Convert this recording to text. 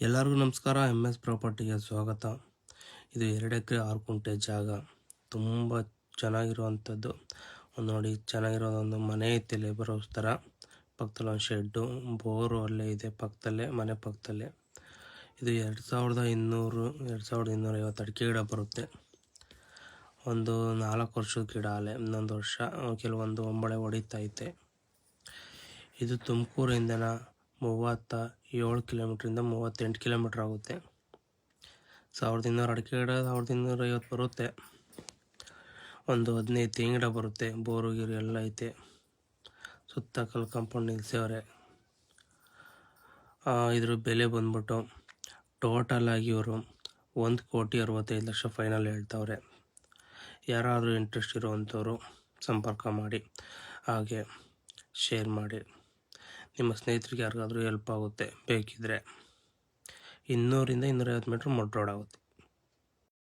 ಎಲ್ಲರಿಗೂ ನಮಸ್ಕಾರ. M S ಪ್ರಾಪರ್ಟಿಗೆ ಸ್ವಾಗತ. ಇದು ಎರಡು ಎಕರೆ ಆರು ಕುಂಟೆ ಜಾಗ. ತುಂಬ ಚೆನ್ನಾಗಿರುವಂಥದ್ದು. ಒಂದು ನೋಡಿ ಚೆನ್ನಾಗಿರೋದೊಂದು ಮನೆ ಐತೆ ಲೇಬರ್ ಹೌಸ್ ಥರ. ಪಕ್ಕದಲ್ಲಿ ಒಂದು ಶೆಡ್ಡು ಬೋರು ಅಲ್ಲೇ ಇದೆ ಪಕ್ಕದಲ್ಲೇ, ಮನೆ ಪಕ್ಕದಲ್ಲೇ. ಇದು ಎರಡು ಸಾವಿರದ ಇನ್ನೂರು, ಎರಡು ಸಾವಿರದ ಇನ್ನೂರ ಐವತ್ತು ಅಡಿಕೆ ಗಿಡ ಬರುತ್ತೆ. ಒಂದು ನಾಲ್ಕು ವರ್ಷದ ಗಿಡ ಅಲ್ಲೇ, ಇನ್ನೊಂದು ವರ್ಷ. ಕೆಲವೊಂದು ಒಂಬಳೆ ಹೊಡಿತೈತೆ ಇದು ತುಮಕೂರಿಂದನ? ಮೂವತ್ತ ಏಳು ಕಿಲೋಮೀಟ್ರಿಂದ ಮೂವತ್ತೆಂಟು ಕಿಲೋಮೀಟ್ರ್ ಆಗುತ್ತೆ. ಸಾವಿರದ ಇನ್ನೂರು ಅಡಿಕೆ ಗಿಡ ಸಾವಿರದ ಇನ್ನೂರ ಐವತ್ತು ಬರುತ್ತೆ. ಒಂದು ಹದಿನೈದು ತೆಂಗಿನ ಗಿಡ ಬರುತ್ತೆ, ಬೋರು, ಗೀರು ಎಲ್ಲ ಐತೆ. ಸುತ್ತ ಕಲ್ಲು ಕಾಂಪೌಂಡ್ ನಿಲ್ಸವ್ರೆ. ಇದ್ರ ಬೆಲೆ ಬಂದ್ಬಿಟ್ಟು ಟೋಟಲ್ ಆಗಿ ಇವರು ಒಂದು ಕೋಟಿ ಅರವತ್ತೈದು ಲಕ್ಷ ಫೈನಲ್ ಹೇಳ್ತವ್ರೆ. ಯಾರಾದರೂ ಇಂಟ್ರೆಸ್ಟ್ ಇರುವಂಥವ್ರು ಸಂಪರ್ಕ ಮಾಡಿ, ಹಾಗೆ ಶೇರ್ ಮಾಡಿ. ನಿಮ್ಮ ಸ್ನೇಹಿತರಿಗೆ ಯಾರಿಗಾದರೂ ಹೆಲ್ಪ್ ಆಗುತ್ತೆ ಬೇಕಿದ್ದರೆ ಇನ್ನೂರಿಂದ ಇನ್ನೂರೈವತ್ತು ಮೀಟ್ರ್ ಮೊಡ್ ರೋಡ್ ಆಗುತ್ತೆ.